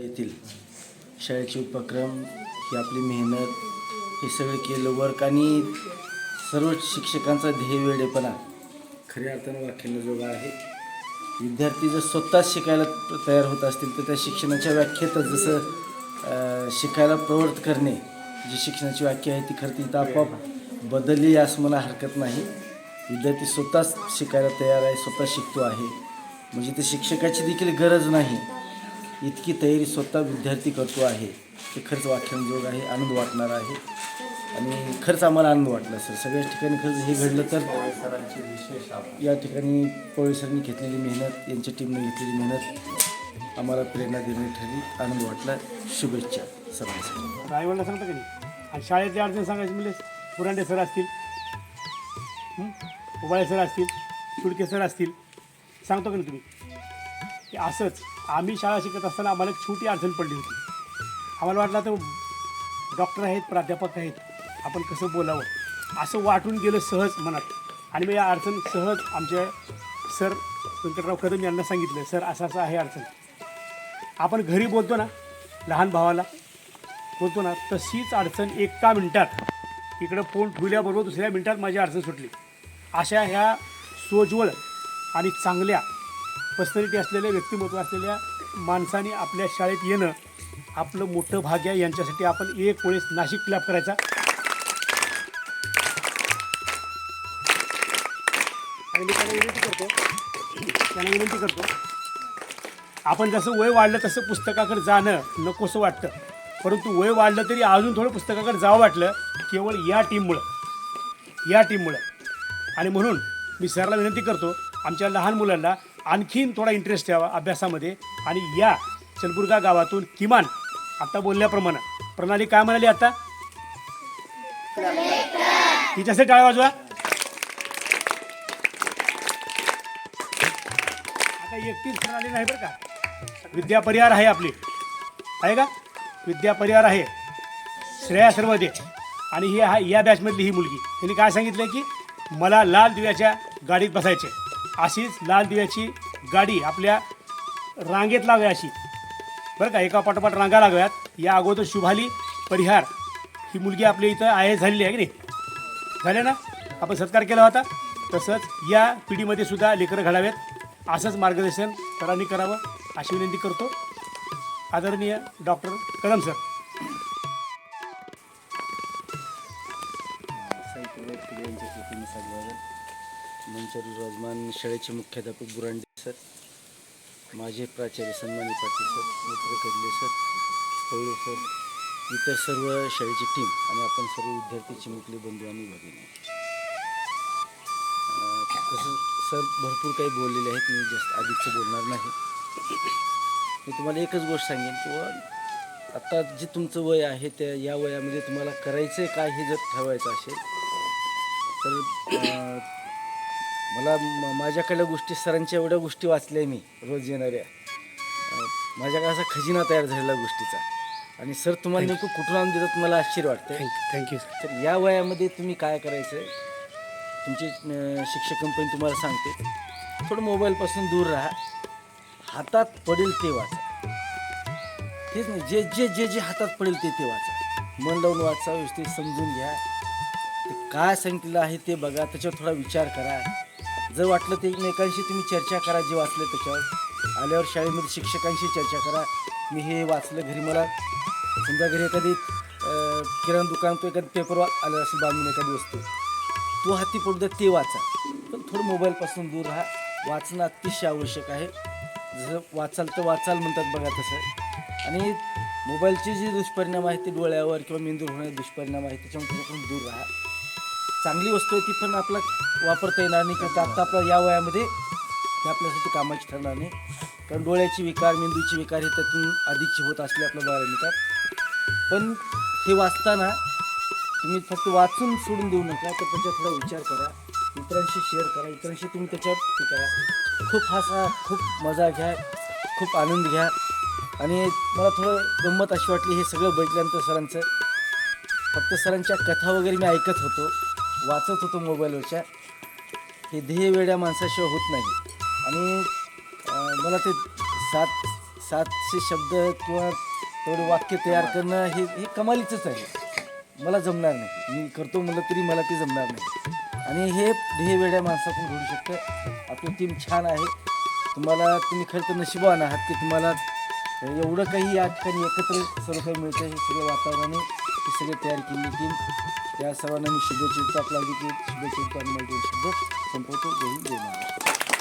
येथील शाळेचे उपक्रम ही आपली मेहनत हे सगळं केलं वर्क आणि सर्व शिक्षकांचा ध्येय वेळेपणा खऱ्या अर्थानं वाख्याला आहे. विद्यार्थी जर स्वतःच शिकायला तयार होत असतील तर त्या शिक्षणाच्या व्याख्येतच जसं शिकायला प्रवृत्त करणे जी शिक्षणाची व्याख्या आहे ती खरं ती आपोआप बदलली असं मला हरकत नाही. विद्यार्थी स्वतःच शिकायला तयार आहे स्वतः शिकतो आहे. म्हणजे ते शिक्षकाची देखील गरज नाही. इतकी तयारी स्वतः विद्यार्थी करतो आहे. ते खरंच वाख्यानजोग आहे आनंद वाटणार आहे. आणि खरंच आम्हाला आनंद वाटला सर. सगळ्याच ठिकाणी खरंच हे घडलं तर विशेष या ठिकाणी पवळे सरांनी घेतलेली मेहनत यांच्या टीमने घेतलेली मेहनत आम्हाला प्रेरणा देणारी ठरली. आनंद वाटला. शुभेच्छा सर्वांसाठी आईवडला सांगता का नाही? आणि शाळेतली अडचण सांगायची म्हणजे पुरांडे सर असतील उबाळे सर असतील सुडके सर असतील सांगतो का नाही तुम्ही? की असंच आम्ही शाळा शिकत असताना आम्हाला एक छोटी अडचण पडली होती. आम्हाला वाटलं तर डॉक्टर आहेत प्राध्यापक आहेत आपण कसं बोलावं? असं वाटून गेलं सहज मनात. आणि मग या अडचण सहज आमच्या सर व्यंकटराव कदम यांना सांगितलं सर असं असं आहे अडचण. आपण घरी बोलतो ना लहान भावाला बोलतो ना तशीच अडचण एका मिनटात इकडं फोन ठेवल्याबरोबर दुसऱ्या मिनटात माझी अडचण सुटली. अशा ह्या सोज्वळ आणि चांगल्या पर्सनॅलिटी असलेल्या व्यक्तिमत्व असलेल्या माणसाने आपल्या शाळेत येणं आपलं मोठं भाग्य यांच्यासाठी आपण एक वेळेस नाशिक क्लॅप करायचा. आणि मी त्यांना विनंती करतो. त्यांना विनंती करतो. आपण जसं वय वाढलं तसं पुस्तकाकडे जाणं नकोसं वाटतं. परंतु वय वाढलं तरी अजून थोडं पुस्तकाकडे जावं वाटलं. केवळ या टीममुळं या टीममुळं आणि म्हणून मी सरला विनंती करतो आमच्या लहान मुलांना आणखीन थोडा इंटरेस्ट ठेवा अभ्यासामध्ये. आणि या चलबुर्गा गावातून किमान आता बोलल्याप्रमाणे. प्रणाली काय म्हणाली आता? तिच्यासाठी टाळ्या वाजवा. आता एकटीच प्रणाली नाही बरं का. विद्या परिहार आहे आपली. आहे का? विद्या परिहार आहे. श्रेया सर्वदे. आणि ही हा या बॅचमधली ही मुलगी. त्यांनी काय सांगितलं की मला लाल दिव्याच्या गाडीत बसायचे अशीच लाल दिव्याची गाडी आपल्या रांगेत लाव्या अशी. बरं का एका पाठोपाठ रांगा लागाव्यात. या अगोदर शुभाली परिहार. ही मुलगी आपल्या इथं आहे झालेली आहे की नाही? झाले ना? आपण सत्कार केला होता. तसंच या पिढीमध्ये सुद्धा लेकरं घडावेत. असंच मार्गदर्शन सरांनी करावं अशी विनंती करतो. आदरणीय डॉक्टर कदम सर. मंचारू विराजमान शाळेचे मुख्याध्यापक बुरांडे सर माझे प्राचार्य सन्मानी पाटील सर मित्र कडले सर पवळे सर इतर सर्व शाळेची टीम आणि आपण सर्व विद्यार्थी चिमुकले बंधू आणि भगिनी. तसं सर भरपूर काही बोललेले आहेत मी जास्त अधिकचं बोलणार नाही. मी तुम्हाला एकच गोष्ट सांगेन किंवा आता जे तुमचं वय आहे त्या या वयामध्ये तुम्हाला करायचं आहे काय हे जर ठरवायचं असेल तर मला म- माझ्याकडल्या गोष्टी सरांच्या एवढ्या गोष्टी वाचल्या मी रोज येणाऱ्या. अं, माझ्याकडे असा खजिना तयार झालेला गोष्टीचा. आणि सर तुम्हाला नेमकं कुठून आणून देतात मला आश्चर्य वाटतं थँक्यू थँक्यू सर तर या वयामध्ये तुम्ही काय करायचं आहे तुमची अं, शिक्षक कंपनी तुम्हाला सांगते. थोडं मोबाईलपासून दूर राहा. हातात पडेल ते वाचा. तेच नाही जे जे जे जे हातात पडेल ते ते वाचा. मन लावून वाचा व्यवस्थित समजून घ्या. ते काय सांगितलेलं आहे ते बघा. त्याच्यावर थोडा विचार करा. जर वाटलं ते एकमेकांशी तुम्ही चर्चा करा जे वाचलं त्याच्यावर. आल्यावर शाळेमध्ये शिक्षकांशी चर्चा करा. मी हे वाचलं घरी मला. समजा घरी एखादी किराणा दुकान तो एखादी पेपर आलं असेल बांधून एखादी वस्तू. तो हाती पडू द्या ते वाचा. पण थोडं मोबाईलपासून दूर राहा. वाचणं अतिशय आवश्यक आहे. जसं वाचाल तर वाचाल म्हणतात बघा तसं. आणि मोबाईलचे जे दुष्परिणाम आहेत ते डोळ्यावर किंवा मेंदूर होणारे दुष्परिणाम आहेत त्याच्यामुळे त्याच्यापासून दूर राहा. चांगली वस्तू आहे ती पण आपला वापरता येणार नाही. किंवा आता आपला या वयामध्ये ते आपल्यासाठी कामाची ठरणार नाही. कारण डोळ्याची विकार मेंदूची विकार हे त्यातून अधिकचे होत असले आपल्या बघायला मिळतात पण हे वाचताना तुम्ही फक्त वाचून सोडून देऊ नका. तर त्याच्यात थोडा विचार करा. इतरांशी शेअर करा. इतरांशी तुम्ही त्याच्यात हे करा. खूप हसा खूप मजा घ्या. खूप आनंद घ्या. आणि मला थोडं गंमत अशी वाटली हे सगळं बघितल्यानंतर सरांचं. फक्त सरांच्या कथा वगैरे मी ऐकत होतो. वाचत होतो मोबाईलवरच्या. हे ध्येय वेड्या माणसाशिवाय होत नाही. आणि मला ते सात सातशे शब्द किंवा तेवढे वाक्य तयार करणं हे हे कमालीचंच आहे. मला जमणार नाही. मी करतो म्हणलं तरी मला ते जमणार नाही. आणि हे ध्येय वेड्या माणसाकडून घडू शकतं. आपली टीम छान आहे. तुम्हाला तुम्ही खरं तर नशिबान आहात की तुम्हाला एवढं काही या ठिकाणी एकत्र सर्व काही मिळतं हे सगळं वातावरणाने हे सगळे तयार केली टीम त्या सर्वांना मी शुभेच्छा आपला अधिक शुभेच्छा देतो आणि संपवतो. घेऊन देणार